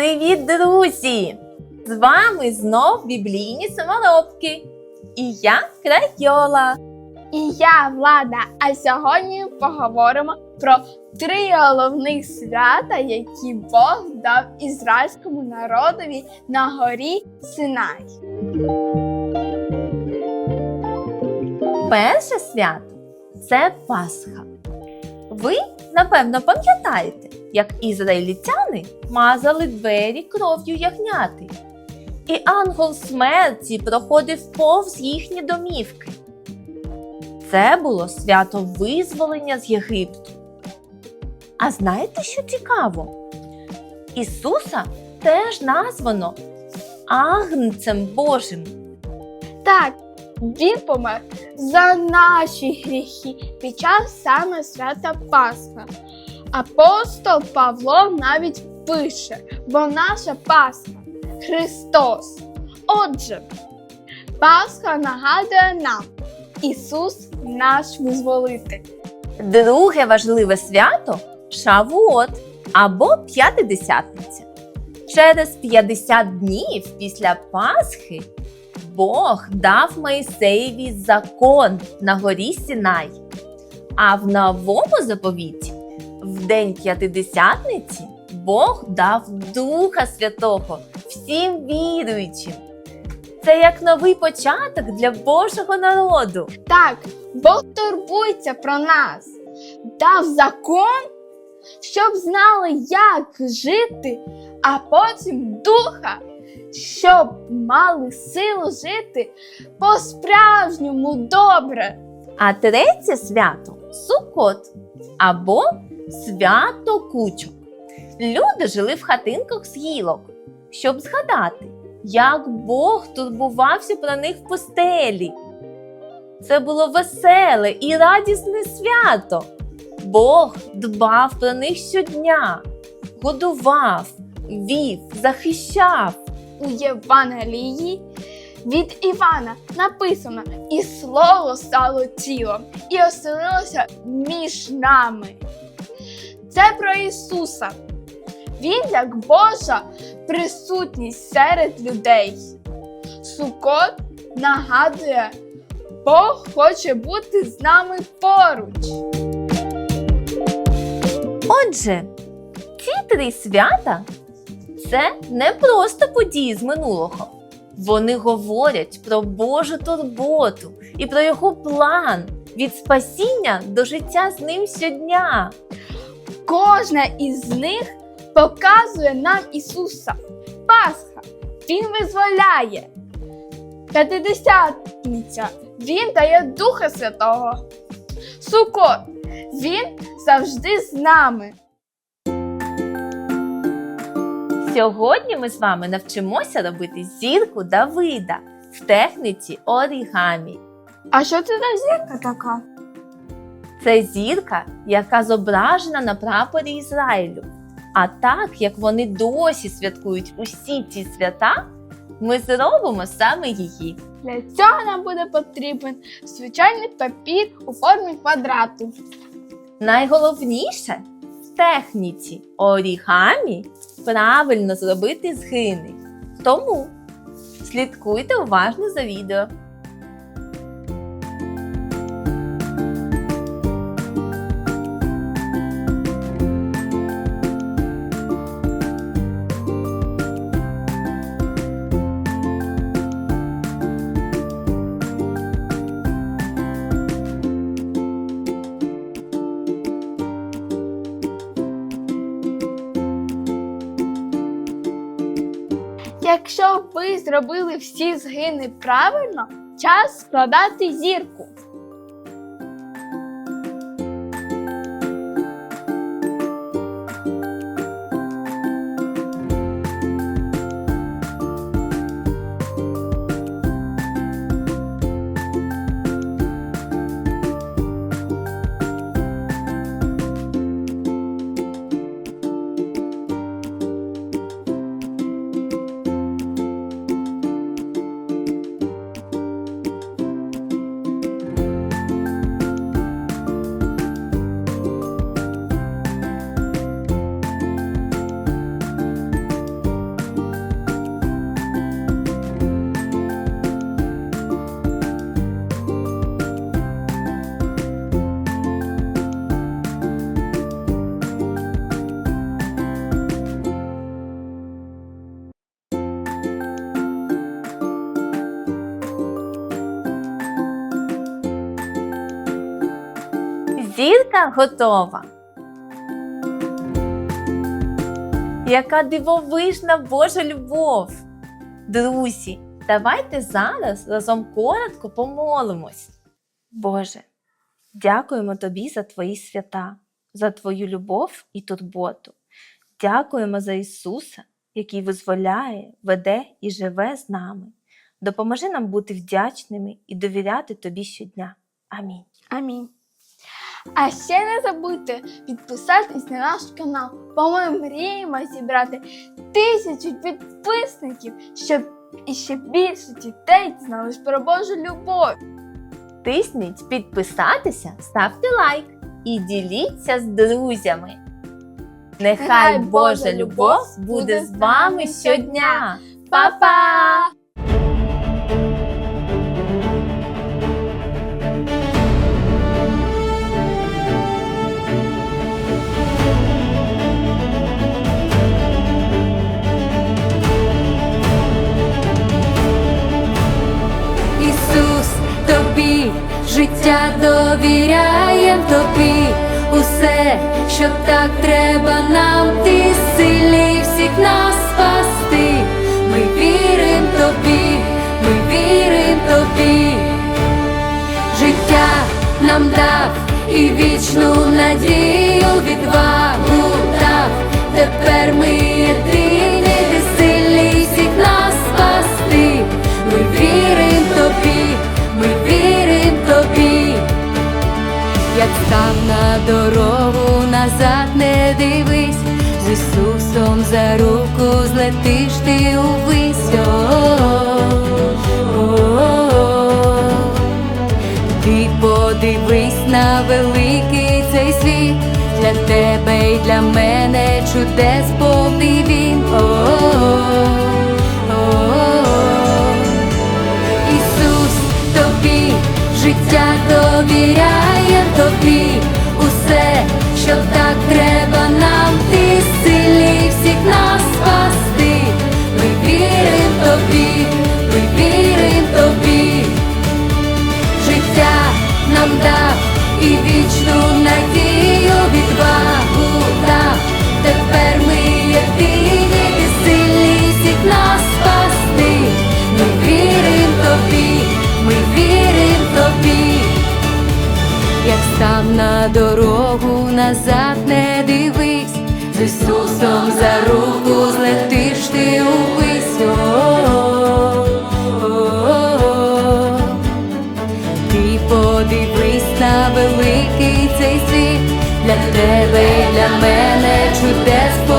Привіт, друзі! З вами знов біблійні саморобки. І я Крайола. І я Влада. А сьогодні поговоримо про три головних свята, які Бог дав ізраїльському народові на горі Синай. Перше свято це Пасха. Ви, напевно, пам'ятаєте, як ізраїльтяни мазали двері кров'ю ягняти. І ангел смерті проходив повз їхні домівки. Це було свято визволення з Єгипту. А знаєте, що цікаво? Ісуса теж названо Агнцем Божим. Так, він за наші гріхи під час саме свята Пасха. Апостол Павло навіть пише, бо наша Пасха Христос. Отже, Пасха нагадує нам Ісус наш визволитель. Друге важливе свято Шавуот або П'ятидесятниця. Через 50 днів після Пасхи Бог дав Моїсеєві закон на горі Сінай. А в новому заповіті, в день П'ятидесятниці, Бог дав Духа Святого всім віруючим. Це як новий початок для Божого народу. Так, Бог турбується про нас, дав закон, щоб знали, як жити, а потім духа, щоб мали силу жити по-справжньому добре. А третє свято Сукот або свято кучок. Люди жили в хатинках з гілок, щоб згадати, як Бог турбувався про них в пустелі. Це було веселе і радісне свято. Бог дбав про них щодня, годував, вів, захищав. У Євангелії від Івана написано: і слово стало тілом, і оселилося між нами. Це про Ісуса. Він як Божа присутність серед людей. Сукот нагадує, Бог хоче бути з нами поруч. Отже, ці три свята це не просто події з минулого. Вони говорять про Божу турботу і про його план від спасіння до життя з ним щодня. Кожна із них показує нам Ісуса. Пасха Він визволяє. П'ятидесятниця Він дає Духа Святого. Сукот Він завжди з нами. Сьогодні ми з вами навчимося робити зірку Давида в техніці орігамі. А що це за зірка така? Це зірка, яка зображена на прапорі Ізраїлю. А так як вони досі святкують усі ці свята, ми зробимо саме її. Для цього нам буде потрібен звичайний папір у формі квадрату. Найголовніше в техніці орігамі правильно зробити згини. Тому слідкуйте уважно за відео. Якщо ви зробили всі згини правильно, час складати зірку. Вечірка готова. Яка дивовижна Божа любов! Друзі, давайте зараз разом коротко помолимось. Боже, дякуємо Тобі за Твої свята, за Твою любов і турботу. Дякуємо за Ісуса, який визволяє, веде і живе з нами. Допоможи нам бути вдячними і довіряти Тобі щодня. Амінь. Амінь. А ще не забудьте підписатись на наш канал, бо ми мріємо зібрати тисячу підписників, щоб іще більше дітей дізнались про Божу любов. Тисніть підписатися, ставте лайк і діліться з друзями. Нехай Божа любов буде з вами щодня. Па-па! Життя довіряєм тобі, усе, що так треба нам, ти сильний всіх нас спасти. Ми вірим тобі, ми вірим тобі, життя нам дав і вічну надію відвагу дав. Тепер ми єдині, як став на дорогу назад, не дивись, з Ісусом за руку злетиш ти увись. О-о-о. Ти подивись на великий цей світ, для тебе і для мене чудес повний він. Ми вірим тобі життя нам дав і вічну надію відвагу дав. Тепер ми єдині, ти сильний всіх нас спасти. Ми вірим тобі, ми вірим тобі, як став на дорогу назад, не дивись, з Ісусом за руку злетиш ти увись. Цей світ, для тебе і для мене чудес